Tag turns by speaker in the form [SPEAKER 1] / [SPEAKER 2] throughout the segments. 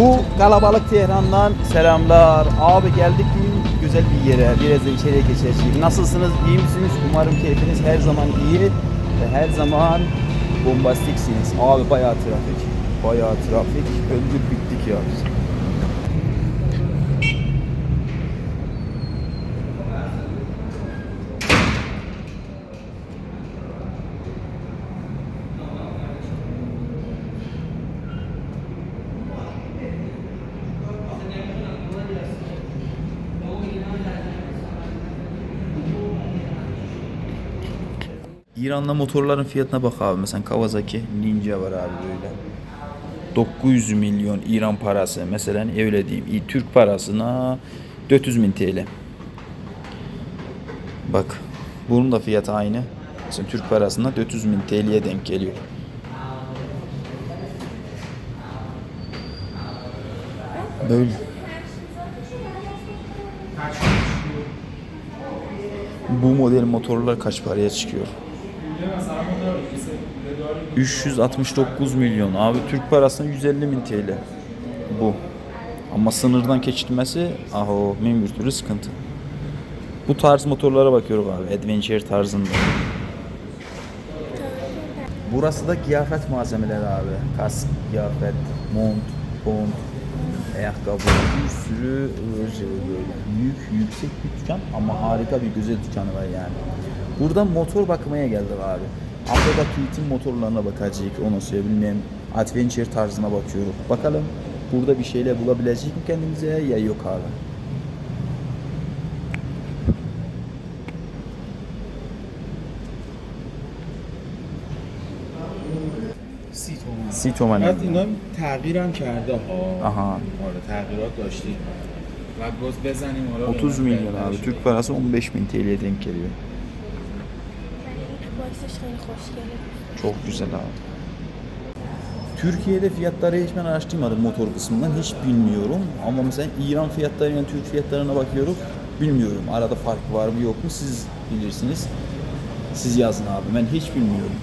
[SPEAKER 1] Bu kalabalık Tehran'dan selamlar. Abi geldik bugün güzel bir yere. Biraz içeriye geçeceğiz. Nasılsınız? İyi misiniz? Umarım keyfiniz her zaman iyi ve her zaman bombastiksiniz. Abi bayağı trafik. Bayağı trafik. Öldük bittik ya biz. İran'da motorların fiyatına bak abi. Mesela Kawasaki Ninja var abi böyle. 900 milyon İran parası. Mesela öyle diyeyim. Türk parasına 400 bin TL. Bak. Bunun da fiyatı aynı. Mesela Türk parasına 400 bin TL'ye denk geliyor. Böyle. Bu model motorlar kaç paraya çıkıyor? 369 milyon. Abi Türk parasına 150 bin TL. Bu. Ama sınırdan geçilmesi aho min bir türlü sıkıntı. Bu tarz motorlara bakıyorum abi. Adventure tarzında. Burası da kıyafet malzemeleri abi. Kask, kıyafet, mont, bont, ayakkabı, bir sürü böyle. Büyük, yüksek bir dükkan ama harika bir güzel dükkanı var yani. Burada motor bakmaya geldik abi. Afrika Tweet'in motorlarına bakacağız. Onu söyleyeyim. Adventure tarzına bakıyoruz. Bakalım burada bir şeyler bulabilecek mi kendimize ya yok abi.
[SPEAKER 2] سی تومن
[SPEAKER 1] سی تومن
[SPEAKER 2] بعد اینا تغییر هم کرده ها
[SPEAKER 1] Aha.
[SPEAKER 2] آره تغییرات داشتید بعد باز بزنیم آره
[SPEAKER 1] 30 milyon abi. Türk parası 15 bin TL'ye denk geliyor. Çok güzel abi. Türkiye'de fiyatları hiç ben araştırmadım motor kısmından hiç bilmiyorum. Ama mesela İran fiyatlarıyla Türk fiyatlarına bakıyorum. Bilmiyorum arada fark var mı yok mu siz bilirsiniz. Siz yazın abi ben hiç bilmiyorum.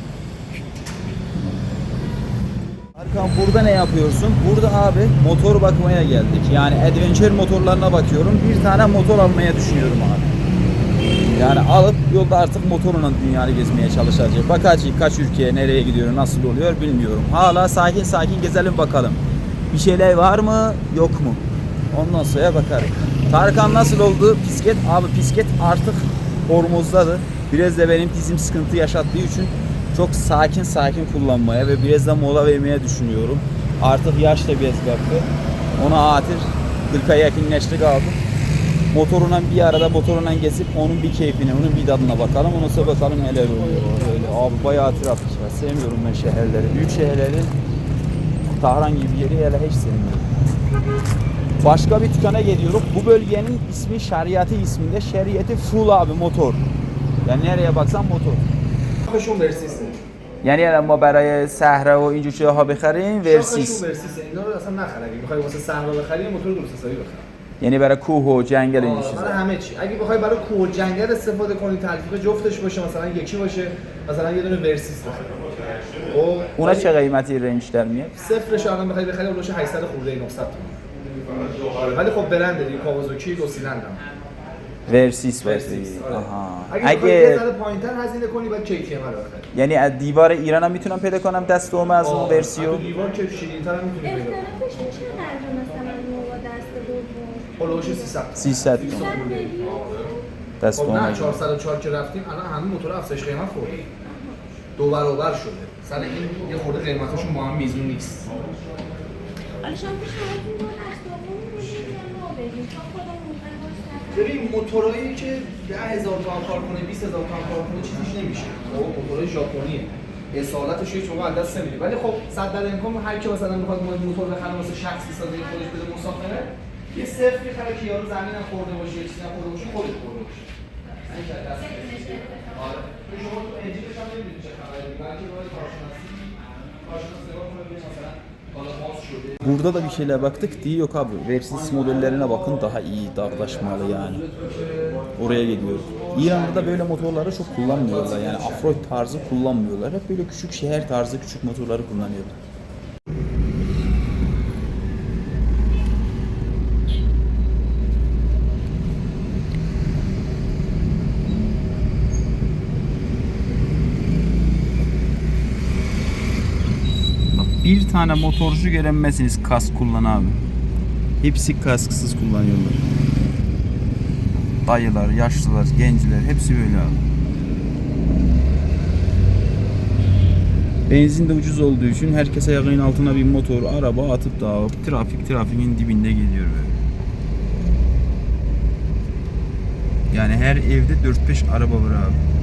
[SPEAKER 1] Arkan burada ne yapıyorsun? Burada abi motor bakmaya geldik. Yani adventure motorlarına bakıyorum. Bir tane motor almaya düşünüyorum abi. Yani alıp yolda artık motorla dünyayı gezmeye çalışacağız. Bakacağız kaç ülkeye, nereye gidiyor, nasıl oluyor bilmiyorum. Hala sakin sakin gezelim bakalım. Bir şeyler var mı, yok mu? Ondan sonra bakarız. Tarkan nasıl oldu? Pisket. Abi pisket artık hormozdadır. Biraz da benim dizim sıkıntı yaşattığı için çok sakin sakin kullanmaya ve biraz da mola vermeye düşünüyorum. Artık yaş da biraz baktı. Ona atır 40'a yakınlaştık abi motoruna bir arada motoruna gezip onun bir keyfine, onun bir tadına bakalım. Ondan sonra bakalım neler oluyor. Öyle abi bayağı trafik var. Sevmiyorum ben şehirleri. Büyük şehirleri Tahran gibi bir yeri hele hiç sevmiyorum. Başka bir dükkana geliyoruz. Bu bölgenin ismi Şeriatı isminde. Şeriatı full abi motor. Yani nereye baksan motor.
[SPEAKER 3] شاخشون ورسیسه
[SPEAKER 1] Yani الان ما برای صحرا و اینجور چیزها بخریم
[SPEAKER 3] شاخشون
[SPEAKER 1] ورسیس
[SPEAKER 3] ورسیسه اینا رو اصلا نخر اگه میخوای واسه صحرا بخری یه موتور درست حسابی بخر
[SPEAKER 1] یعنی برای کوه و جنگل
[SPEAKER 3] آره،
[SPEAKER 1] چیزا
[SPEAKER 3] برای همه چی اگه بخوای برای کوه و جنگل استفاده کنی تلفیق جفتش باشه مثلا یکی باشه مثلا یه دونه ورسیس بخر خب
[SPEAKER 1] اونا چه قیمتی رنج در میاد
[SPEAKER 3] صفرش رو الان بخوای بخری اولش 800 خورده 900 تومن ولی خب برنده دیگه کاوازوکی دو سیلندر
[SPEAKER 1] ورسیس
[SPEAKER 3] ورسیس. آره.
[SPEAKER 1] آها.
[SPEAKER 3] اگه
[SPEAKER 1] اگه
[SPEAKER 3] ذره پایینتر هزینه کنی باید KTM رو
[SPEAKER 1] یعنی از دیوار ایران هم می‌تونم پیدا کنم دست دوم از اون. ورسیو
[SPEAKER 3] دیوار که شیرین‌تر هم می‌تونی پیدا کنی
[SPEAKER 4] دوم
[SPEAKER 3] هولوش 300
[SPEAKER 1] 300
[SPEAKER 3] 200
[SPEAKER 1] تومن. دست
[SPEAKER 3] خب نه
[SPEAKER 1] از اون.
[SPEAKER 3] 404 که رفتیم الان همه موتور افزایش قیمت خورده. دو برابر شده. سر این یه خورده قیمتاشون با هم میزون نیست.
[SPEAKER 4] شما
[SPEAKER 3] ببین موتورایی که 10000 تومان کار کنه 20000 تومان کار کنه چیزیش نمیشه. خب موتورای ژاپنیه. اصالتش هیچ موقع از دست نمیده ولی خب صد در امکان هر کی مثلا می‌خواد موتور بخره واسه شخصی سازی خودش بده مسافره یه صفر میخره که یارو زمین هم خورده باشه یه چیزی هم خورده باشه خودش خورده باشه این که از دست نمیده. آره تو شما تو انجینش هم نمیدونی چه خبره بلکه باید کارشناسی کارشناس نگاه کنه ببینه مثلا حالا باز شده
[SPEAKER 1] Burada da bir şeyler baktık diye yok abi. Versys modellerine bakın daha iyi dağlaşmalı yani. Oraya gidiyoruz. İran'da da böyle motorları çok kullanmıyorlar. Yani afro tarzı kullanmıyorlar. Hep böyle küçük şehir tarzı küçük motorları kullanıyorlar. Bir tane motorcu göremezsiniz kask kullan abi. Hepsi kasksız kullanıyorlar. Dayılar, yaşlılar, gençler hepsi böyle abi. Benzin de ucuz olduğu için herkes ayağının altına bir motor, araba atıp da trafik trafiğin dibinde geliyor böyle. Yani her evde 4-5 araba var abi.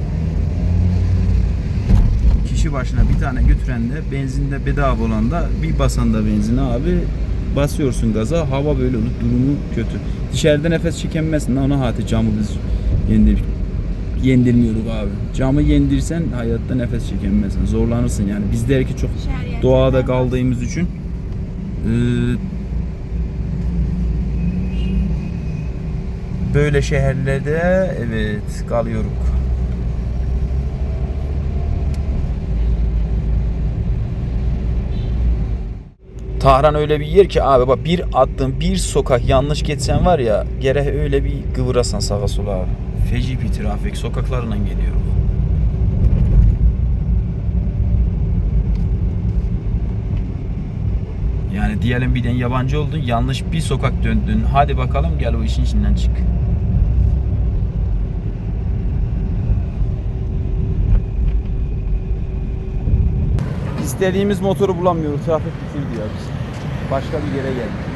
[SPEAKER 1] Kişi başına bir tane götüren de benzinde bedava olan da bir basan da benzin abi basıyorsun gaza hava böyle olur durumu kötü. Dışarıda nefes çekemezsin ona hati camı biz yendir yendirmiyoruz abi. Camı yendirsen hayatta nefes çekemezsin. Zorlanırsın yani. Bizler ki çok doğada kaldığımız için eee, böyle şehirlerde evet kalıyoruz. Tahran öyle bir yer ki abi bak bir attığın bir sokak yanlış geçsen var ya gere öyle bir kıvırasan sağa sola abi. Feci bir trafik sokaklarından geliyor. Yani diyelim birden yabancı oldun yanlış bir sokak döndün. Hadi bakalım gel o işin içinden çık. İstediğimiz motoru bulamıyoruz. Trafik bitirdi ya biz Başka bir yere geldik.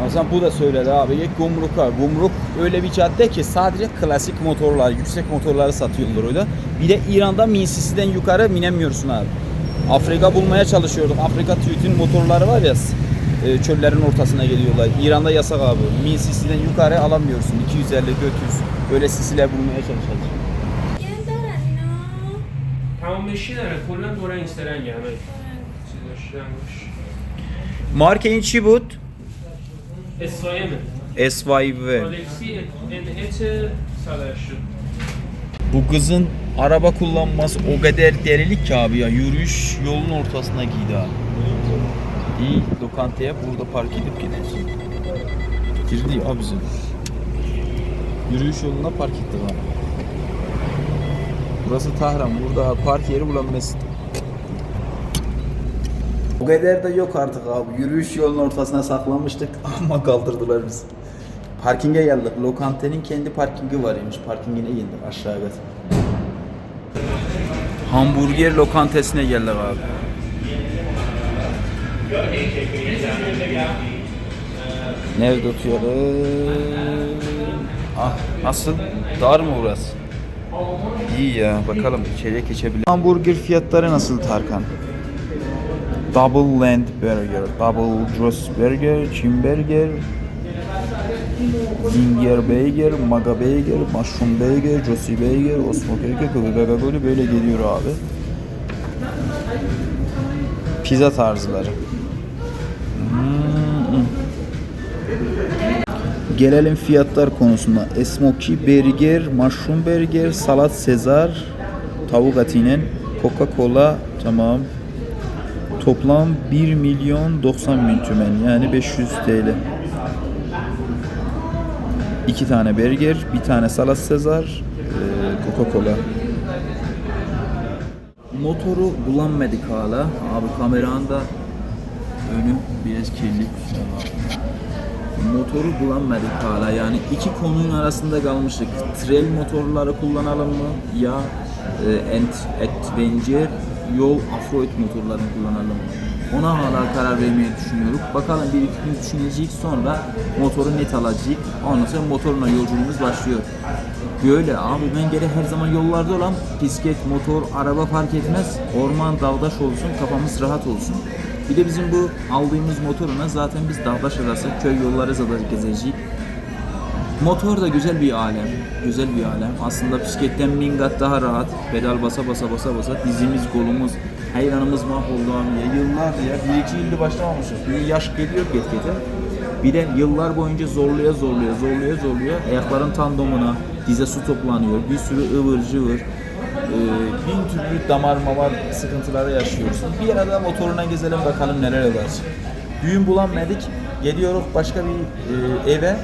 [SPEAKER 1] Ama sen bu da söyledi abi. Git Gumruk'a. Gumruk öyle bir cadde ki sadece klasik motorlar, yüksek motorları satıyorlar orada. Bir de İran'da Minsisi'den yukarı minemiyorsun abi. Afrika bulmaya çalışıyorduk. Afrika TÜİT'in motorları var ya e, çöllerin ortasına geliyorlar. İran'da yasak abi. Minsisi'den yukarı alamıyorsun. 250 400 böyle sisiler bulmaya çalışacağız.
[SPEAKER 4] Gel دارن اینا
[SPEAKER 5] تمام بشی داره کلا دور این سرنگ همه چیز داشتن
[SPEAKER 1] Marke Inchibut
[SPEAKER 5] SYM.
[SPEAKER 1] SYV.
[SPEAKER 5] Alexi NH Salaşu.
[SPEAKER 1] Bu kızın araba kullanması o kadar derilik ki abi ya. Yürüyüş yolun ortasına giydi ha. İyi lokantaya burada park edip gidersin. Girdi abi bizim. Yürüyüş yoluna park etti abi. Burası Tahran. Burada park yeri bulan mescid o kadar da yok artık abi. Yürüyüş yolunun ortasına saklanmıştık ama kaldırdılar bizi. Parkinge geldik. Lokantenin kendi parkingi var imiş. Parkingine indik aşağıya. Hamburger lokantesine geldik abi. Nerede oturuyoruz? Ah nasıl? Dar mı burası? İyi ya bakalım içeriye geçebilir. Hamburger fiyatları nasıl Tarkan? Double Land Burger, Double Dross Burger, Chim Burger, Zinger Burger, Maga Burger, Mushroom Burger, Josie Burger, Osmo Burger, Cola böyle geliyor abi. Pizza tarzları. Hmm. Gelelim fiyatlar konusunda. Smoky Burger, Mushroom Burger, Salat Sezar, tavuk etinin, Coca-Cola tamam. Toplam 1 milyon 90 bin tümen yani 500 TL. İki tane burger, bir tane salat sezar, eee, Coca-Cola. Motoru bulamadık hala. Abi kameranda önüm biraz kirli. Motoru bulamadık hala. Yani iki konunun arasında kalmıştık. Trail motorları kullanalım mı ya e, Ent- Adventure yol offroad motorlarını kullanalım? Ona hala karar vermeyi düşünüyoruz. Bakalım bir iki gün düşüneceğiz sonra motoru net alacağız. Ondan sonra motorla yolculuğumuz başlıyor. Böyle abi ben gene her zaman yollarda olan bisiklet, motor, araba fark etmez. Orman, dağdaş olsun, kafamız rahat olsun. Bir de bizim bu aldığımız motoruna zaten biz dağdaş arası köy yolları zaten gezeceğiz. Motor da güzel bir alem. Güzel bir alem. Aslında bisikletten bin kat daha rahat. Pedal basa basa basa basa dizimiz, kolumuz, hayranımız mahvoldu abi ya. Yıllar ya. Bir iki yılda başlamamışız. Bir yaş geliyor get gete. Bir de yıllar boyunca zorluya zorluya zorluya zorluya ayakların tandemuna dize su toplanıyor. Bir sürü ıvır cıvır. Ee, bin türlü damar mamar sıkıntıları yaşıyorsun. Bir arada motoruna gezelim bakalım neler var. Düğün bulamadık. Geliyoruz başka bir e, eve e,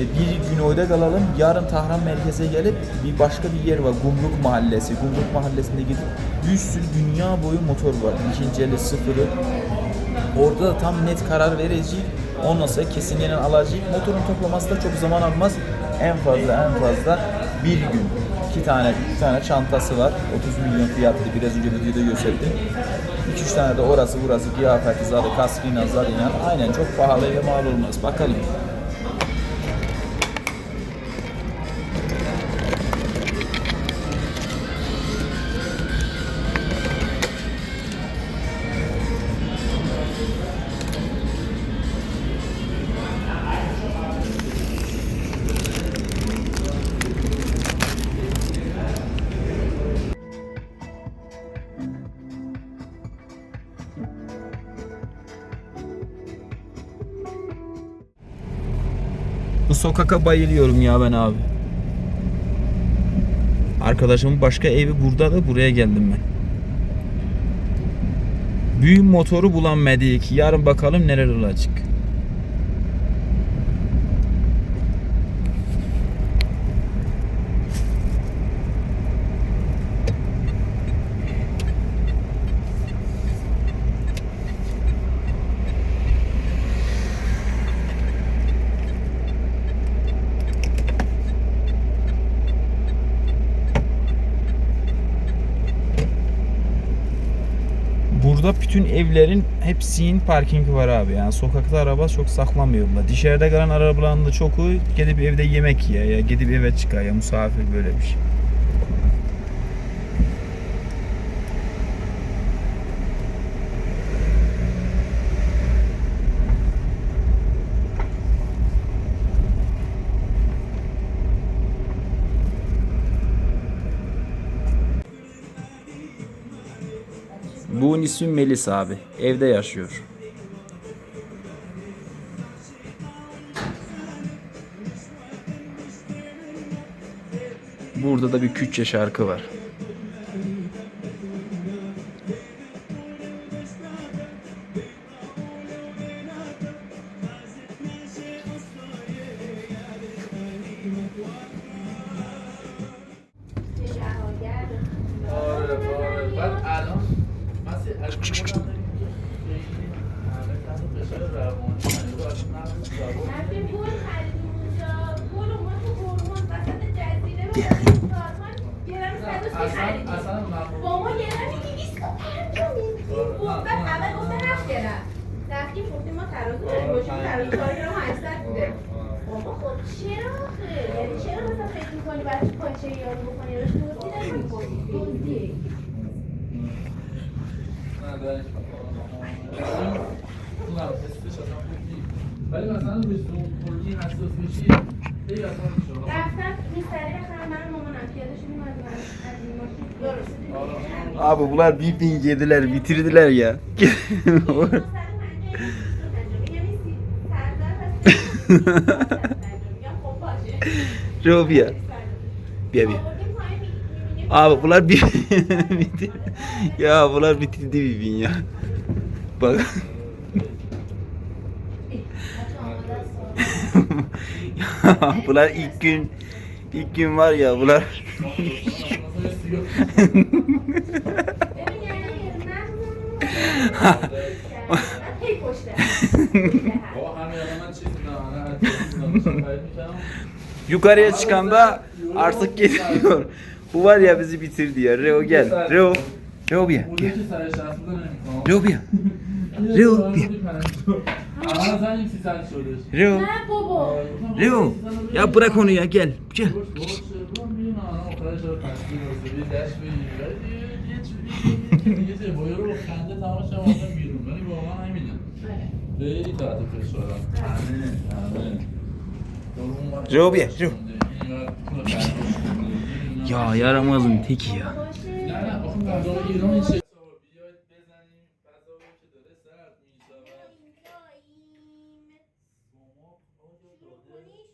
[SPEAKER 1] bir gün orada kalalım. Yarın Tahran merkeze gelip bir başka bir yer var. Gumruk Mahallesi. Gumruk Mahallesi'nde gidip bir sürü dünya boyu motor var. İkinci eli sıfırı. Orada da tam net karar vereceğiz. Ondan sonra kesinlikle alacağız. Motorun toplaması da çok zaman almaz. En fazla en fazla bir gün. iki tane, üç tane çantası var. 30 milyon fiyatlı biraz önce videoda gösterdim. 2-3 tane de orası burası kıyafeti zaten kaskıyla zaten aynen çok pahalıya mal olmaz. Bakalım. Sokaka bayılıyorum ya ben abi. Arkadaşımın başka evi burada da buraya geldim ben. Büyük motoru bulamadık. Yarın bakalım neler olacak. Burada bütün evlerin hepsinin parkingi var abi. Yani sokakta araba çok saklamıyorlar. Dışarıda kalan arabaların da çoku gidip evde yemek yiyor ya gidip eve çıkar ya misafir böyle bir şey. Bunun ismi Melis abi. Evde yaşıyor. Burada da bir Kürtçe şarkı var.
[SPEAKER 2] ولی مثلا به زوم کلی حساس میشی خیلی اصلا میشه
[SPEAKER 4] رفتم میستری بخرم من و مامانم پیاده شدیم از من از این ماشین درست
[SPEAKER 1] Abi bunlar bir bin yediler, bitirdiler ya. Robia. bir abi. Abi bunlar bir ya bunlar bitildi bir bin ya. Bak. ya bunlar ilk gün ilk gün var ya bunlar. Yukarıya çıkanda Artık geliyor. Bu var ya bizi bitirdi ya. Reo gel. Reo. Reo bir. Gel. Reo bir. Reo bir. Reo. Reo. Ya bırak onu ya gel. Gel. Reo bir. Reo Ya yaramazın teki ya.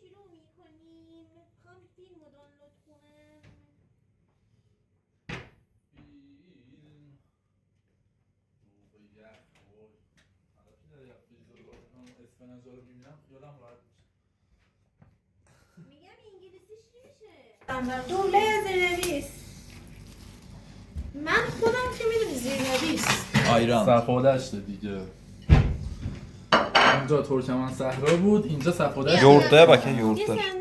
[SPEAKER 4] شروع میکنیم میخوام فیلم رو دانلود کنم دوله زیرنویس من خودم که میدونی زیرنویس
[SPEAKER 1] Ayran.
[SPEAKER 6] صفادشته دیگه اونجا ترکمن صحرا بود اینجا صفادشت
[SPEAKER 1] Yoğurtlara bak ya
[SPEAKER 4] یه
[SPEAKER 1] yoğurtlar.
[SPEAKER 4] صندلی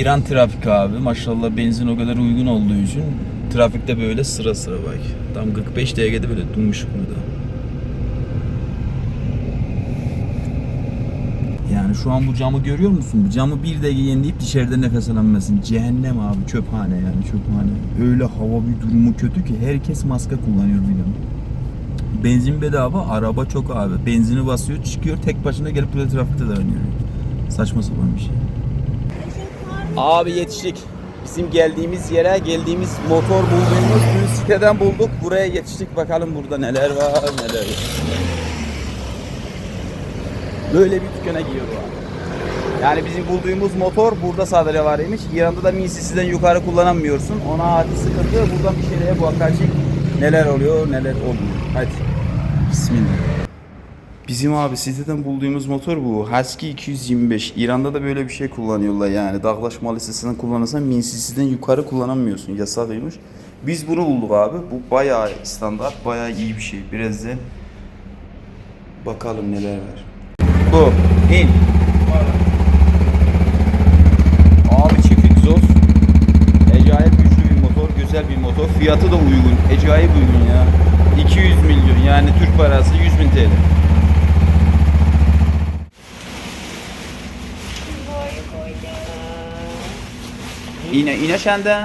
[SPEAKER 1] İran trafik abi. Maşallah benzin o kadar uygun olduğu için trafikte böyle sıra sıra bak. Tam 45 dakikada böyle durmuş burada. Yani şu an bu camı görüyor musun? Bu camı bir dakika yenileyip dışarıda nefes alamazsın. Cehennem abi çöphane yani çöphane. Öyle hava bir durumu kötü ki herkes maske kullanıyor bir de. Benzin bedava, araba çok abi. Benzini basıyor, çıkıyor, tek başına gelip burada trafikte dayanıyor. Saçma sapan bir şey. Abi yetiştik. Bizim geldiğimiz yere geldiğimiz motor bulduğumuz bir siteden bulduk. Buraya yetiştik. Bakalım burada neler var neler yok. Böyle bir dükkana giriyor abi. Yani bizim bulduğumuz motor burada sadece var imiş. İran'da da minsisinden yukarı kullanamıyorsun. Ona ait sıkıntı. Buradan bir şeylere bu akarcık neler oluyor neler olmuyor. Hadi. Bismillah. Bizim abi siteden bulduğumuz motor bu. Husky 225. İran'da da böyle bir şey kullanıyorlar yani. Dağlaşma listesinden kullanırsan minsisiden yukarı kullanamıyorsun. Yasaklıymış. Biz bunu bulduk abi. Bu bayağı standart, bayağı iyi bir şey. Birazdan bakalım neler var. Bu. İn. Abi çift egzoz. Acayip güçlü bir motor, güzel bir motor. Fiyatı da uygun. Acayip uygun ya. 200 milyon yani Türk parası 100 bin TL. اینه اینه چنده؟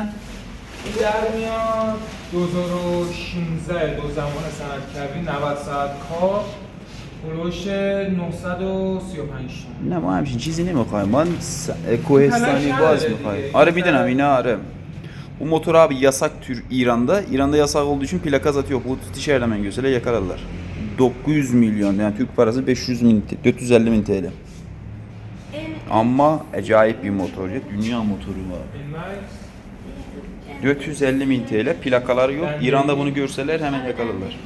[SPEAKER 7] در میاد 2016 دو زمان صنعتکردی 90 ساعت کار هلوش 935 تومن
[SPEAKER 1] نه ما همچین چیزی نمیخوایم ما س- کوهستانی باز میخوایم آره میدونم اینا آره Bu motor abi yasak tür İran'da. İran'da yasak olduğu için plakazatı yok. Bu dışarıdan gösterle yakalarlar. 900 milyon yani Türk parası 500 bin, 450 bin TL. Ama acayip bir motor. ya, Dünya motoru var. 450 bin TL plakaları yok. İran'da bunu görseler hemen yakalarlar.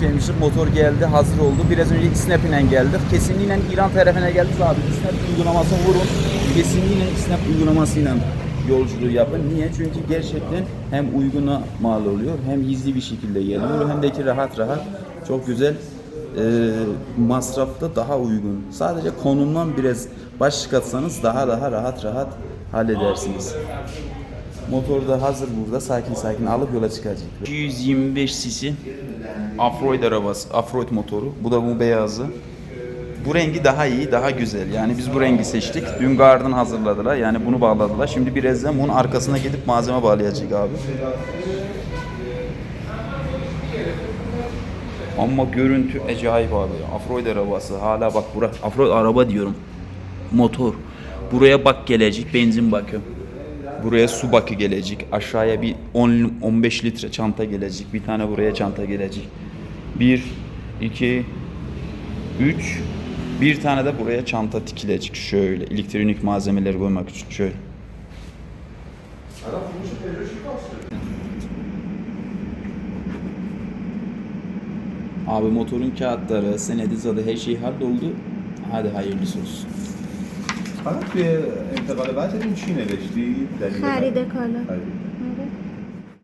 [SPEAKER 1] Şeymişik motor geldi, hazır oldu. Biraz önce Snap ile geldik. Kesinlikle İran tarafına geldik abi. Snap uygulamasını vurun. Kesinlikle Snap uygulamasıyla yolculuğu yapın. Niye? Çünkü gerçekten hem uyguna mal oluyor, hem hızlı bir şekilde geliyor, hem de ki rahat rahat. Çok güzel. Ee, masrafta daha uygun. Sadece konumdan biraz baş çıkartsanız daha daha rahat rahat halledersiniz. Motor da hazır burada. Sakin sakin alıp yola çıkacak. 225 cc Afroid arabası, Afroid motoru. Bu da bu beyazı. Bu rengi daha iyi, daha güzel. Yani biz bu rengi seçtik. Dün garden hazırladılar. Yani bunu bağladılar. Şimdi birazdan bunun arkasına gidip malzeme bağlayacak abi. Ama görüntü acayip abi. Afroid arabası. Hala bak bura. Afroid araba diyorum. Motor. Buraya bak gelecek. Benzin bakı. Buraya su bakı gelecek. Aşağıya bir 10 15 litre çanta gelecek. Bir tane buraya çanta gelecek. 1 2 3 bir tane de buraya çanta dikilecek şöyle elektronik malzemeleri koymak için şöyle. Abi motorun kağıtları, senedi zadı her şey halloldu. Hadi hayırlısı olsun.
[SPEAKER 8] فقط توی انتقال بعدتون چی نوشتی؟ دلیل
[SPEAKER 4] خرید کالا
[SPEAKER 8] خرید.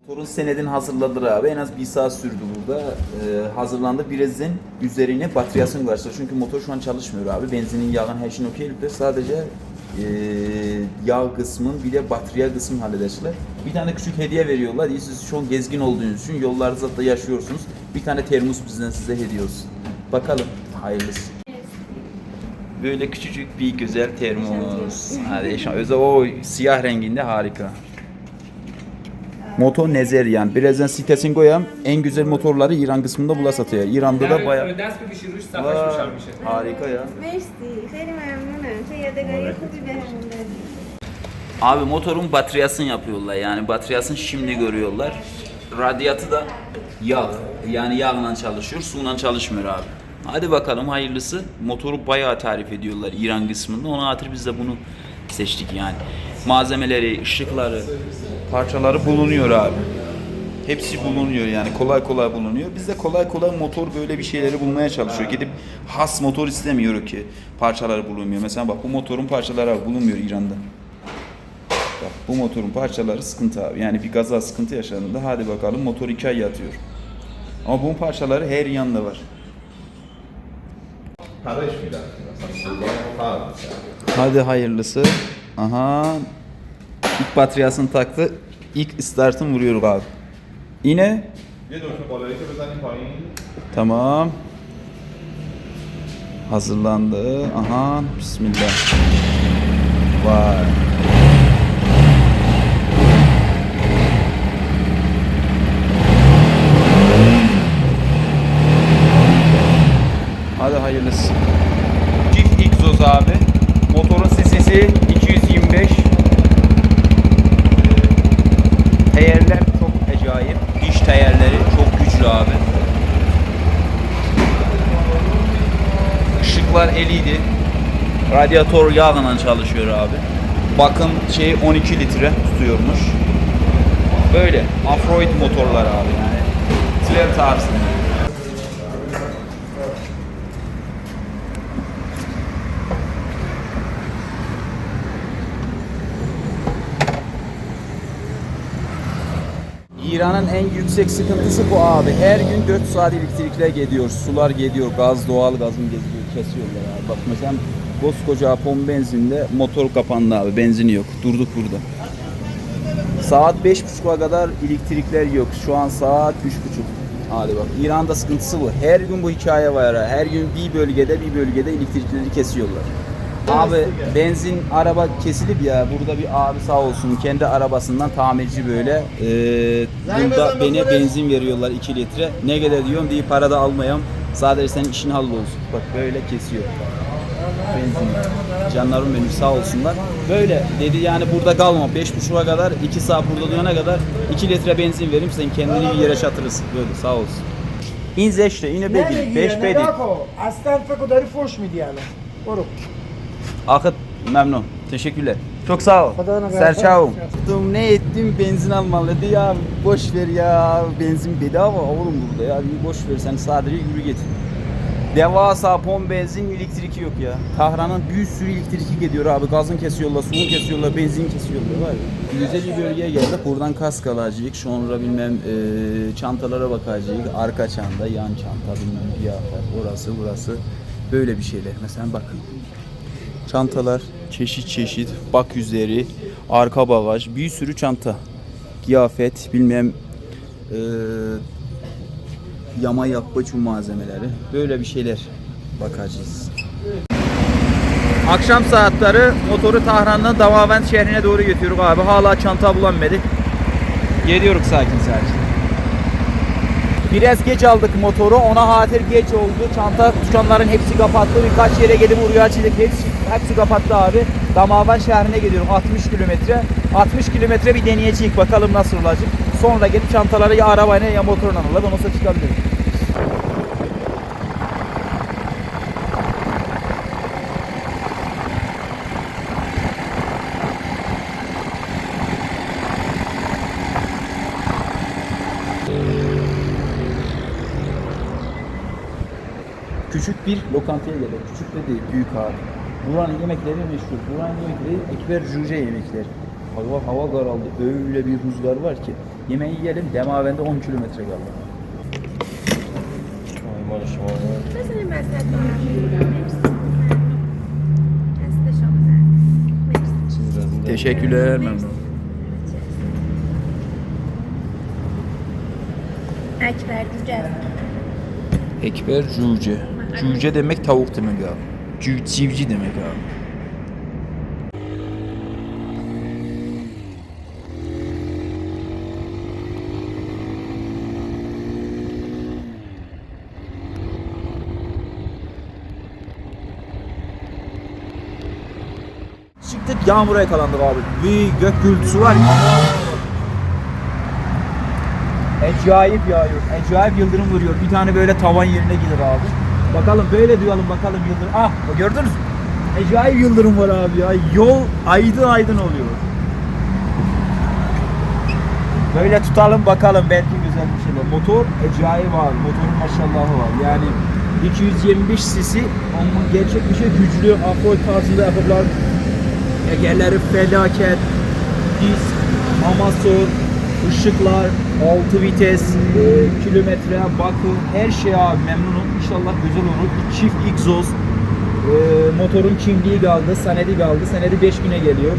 [SPEAKER 1] Motorun senedini hazırladılar abi. En az bir saat sürdü burada. Ee, hazırlandı. Birazdan üzerine bataryasını ulaştırdı. Çünkü motor şu an çalışmıyor abi. Benzinin, yağın her şeyin okeylikte. Sadece ee, yağ kısmın bir de batarya kısmını halledecekler. Bir tane küçük hediye veriyorlar. İyi, Siz şu an gezgin olduğunuz için yollarda da yaşıyorsunuz. Bir tane termos bizden size hediye olsun. Bakalım. Hayırlısı. Böyle küçücük bir güzel termos. Hadi Özel o siyah renginde harika. Motor nezer yani. Birazdan sitesini koyayım. En güzel motorları İran kısmında bula satıyor. İran'da da bayağı...
[SPEAKER 5] Ödens bir
[SPEAKER 1] pişirmiş,
[SPEAKER 5] savaş başarmış.
[SPEAKER 1] Harika ya. Abi motorun bataryasını yapıyorlar yani. Bataryasını şimdi görüyorlar. Radyatı da yağ. Yani yağla çalışıyor, suyla çalışmıyor abi. Hadi bakalım hayırlısı. Motoru bayağı tarif ediyorlar İran kısmında. Ona hatır biz de bunu seçtik yani. Malzemeleri, ışıkları, parçaları bulunuyor abi. Hepsi bulunuyor yani kolay kolay bulunuyor. Biz de kolay kolay motor böyle bir şeyleri bulmaya çalışıyor. Gidip has motor istemiyor ki parçaları bulunmuyor. Mesela bak bu motorun parçaları bulunmuyor İran'da. Bak bu motorun parçaları sıkıntı abi. Yani bir gaza sıkıntı yaşadığında hadi bakalım motor iki ay yatıyor. Ama bunun parçaları her yanında var
[SPEAKER 8] para iş miydi aslında?
[SPEAKER 1] Hadi hayırlısı. Aha. İlk bataryasını taktı. İlk startın vuruyor abi. Yine. Tamam. Hazırlandı. Aha. Bismillah. Vay. Radyatör yağla çalışıyor abi. Bakım şey 12 litre tutuyormuş. Böyle Afroid motorlar abi yani. Flair tarzı. İran'ın en yüksek sıkıntısı bu abi. Her gün 4 saat elektrikler gidiyor, sular gidiyor, gaz doğal gazın gidiyor, kesiyorlar abi. Bak mesela koskoca Apon benzinde motor kapandı abi, benzini yok. Durduk burada. Saat 5.30'a kadar elektrikler yok. Şu an saat 3.30. Hadi bak. İran'da sıkıntısı bu. Her gün bu hikaye var. Her gün bir bölgede bir bölgede elektrikleri kesiyorlar. Abi benzin araba kesilip ya burada bir abi sağ olsun kendi arabasından tamirci böyle eee burada bana benzin veriyorlar 2 litre ne kadar diyorum diye para da almayayım sadece senin işin hallolsun bak böyle kesiyor benzin canlarım benim sağ olsunlar böyle dedi yani burada kalma 5.30'a kadar 2 saat burada duyana kadar 2 litre benzin vereyim sen kendini bir yere şatırırsın böyle sağ olsun این زشته اینو بدید بهش
[SPEAKER 9] نمیگیره
[SPEAKER 1] بدید
[SPEAKER 9] نگاه کن اصلا فکر داری فوش میدی الان برو
[SPEAKER 1] Akıt memnun. Teşekkürler. Çok sağ ol.
[SPEAKER 9] Kadına kadar-
[SPEAKER 1] Serçavum. Tuttum ne ettim benzin almalı dedi ya boş ver ya benzin bedava oğlum burada ya bir boş ver sen sadece yürü git. Devasa pon benzin elektriki yok ya. Tahran'ın bir sürü elektriki gidiyor abi. Gazın kesiyorlar, suyun kesiyorlar, benzin kesiyorlar var ya. Güzel bir bölgeye geldik. Buradan kask alacağız. Sonra bilmem e, çantalara bakacağız. Arka çanta, yan çanta, bilmem kıyafet. Orası, burası. Böyle bir şeyler. Mesela bakın. Çantalar çeşit çeşit, bak üzeri, arka bagaj, bir sürü çanta. Kıyafet, bilmem eee, yama yapma için malzemeleri. Böyle bir şeyler bakacağız. Akşam saatleri motoru Tahran'dan Damavend şehrine doğru götürüyoruz abi. Hala çanta bulamadık. Geliyoruz sakin sakin. Biraz geç aldık motoru. Ona hatır geç oldu. Çanta dükkanların hepsi kapattı. Birkaç yere gelip uğruyor açtık. Hepsi, hepsi kapattı abi. Damavan şehrine gidiyorum. 60 kilometre. 60 kilometre bir deneyecek. Bakalım nasıl olacak. Sonra gelip çantaları ya arabayla ya motorla alıp ondan sonra küçük bir lokantaya geldik. Küçük de değil, büyük abi. Buranın yemekleri meşhur. Buranın yemekleri ekber cüce yemekleri. Hava hava karaldı. Öyle bir rüzgar var ki. Yemeği yiyelim. Demavende 10 kilometre kaldı. Teşekkürler memnun.
[SPEAKER 4] Ekber Cüce.
[SPEAKER 1] Ekber Cüce. Cüce demek tavuk demek abi. Cüvcivci demek abi. Yağmura yakalandık abi. Bir gök gürültüsü var. Acayip yağıyor. Acayip yıldırım vuruyor. Bir tane böyle tavan yerine gider abi. Bakalım böyle duyalım bakalım yıldırım. Ah gördünüz mü? Acayip yıldırım var abi ya. Yol aydın aydın oluyor. Böyle tutalım bakalım belki güzel bir şey var. Motor acayip abi. Motorun maşallahı var. Yani 225 cc ama gerçek bir şey güçlü off-road tarzında yapılar. Tekerleri felaket. Disk, amasör, ışıklar, 6 vites, e, kilometre, bakım, her şey abi memnunum. İnşallah güzel olur. Çift egzoz, e, motorun kimliği kaldı, senedi kaldı. Senedi 5 güne geliyor.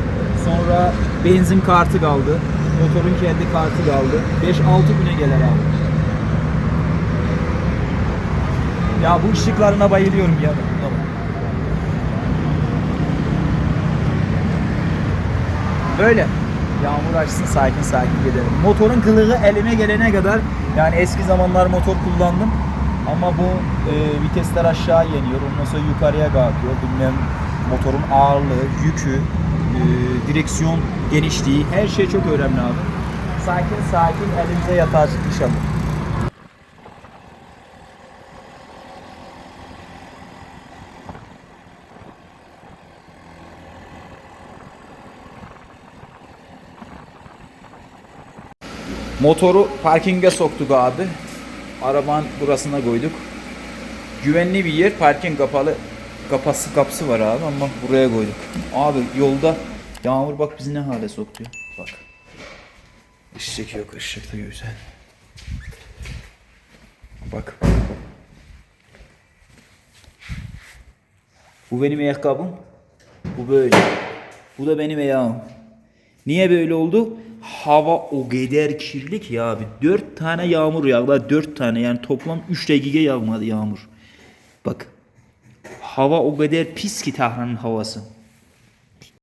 [SPEAKER 1] Sonra benzin kartı kaldı. Motorun kendi kartı kaldı. 5-6 güne gelir abi. Ya bu ışıklarına bayılıyorum ya. Tamam. Böyle. Yağmur açsın sakin sakin gidelim. Motorun kılığı elime gelene kadar yani eski zamanlar motor kullandım. Ama bu e, vitesler aşağı yeniyor. Ondan sonra yukarıya kalkıyor. Bilmem motorun ağırlığı, yükü, e, direksiyon genişliği her şey çok önemli abi. Sakin sakin elimize yatacak inşallah. Motoru parkinge soktuk abi. Arabanın burasına koyduk. Güvenli bir yer. Parking kapalı. Kapısı kapısı var abi ama buraya koyduk. Abi yolda yağmur bak bizi ne hale soktu. Bak. Işık yok. ışık da güzel. Bak. Bu benim ayakkabım. Bu böyle. Bu da benim ayağım. Niye böyle oldu? Hava o kadar kirli ki abi. 4 tane yağmur yağdı. 4 tane yani toplam 3 dakika yağmadı yağmur. Bak. Hava o kadar pis ki Tahran'ın havası.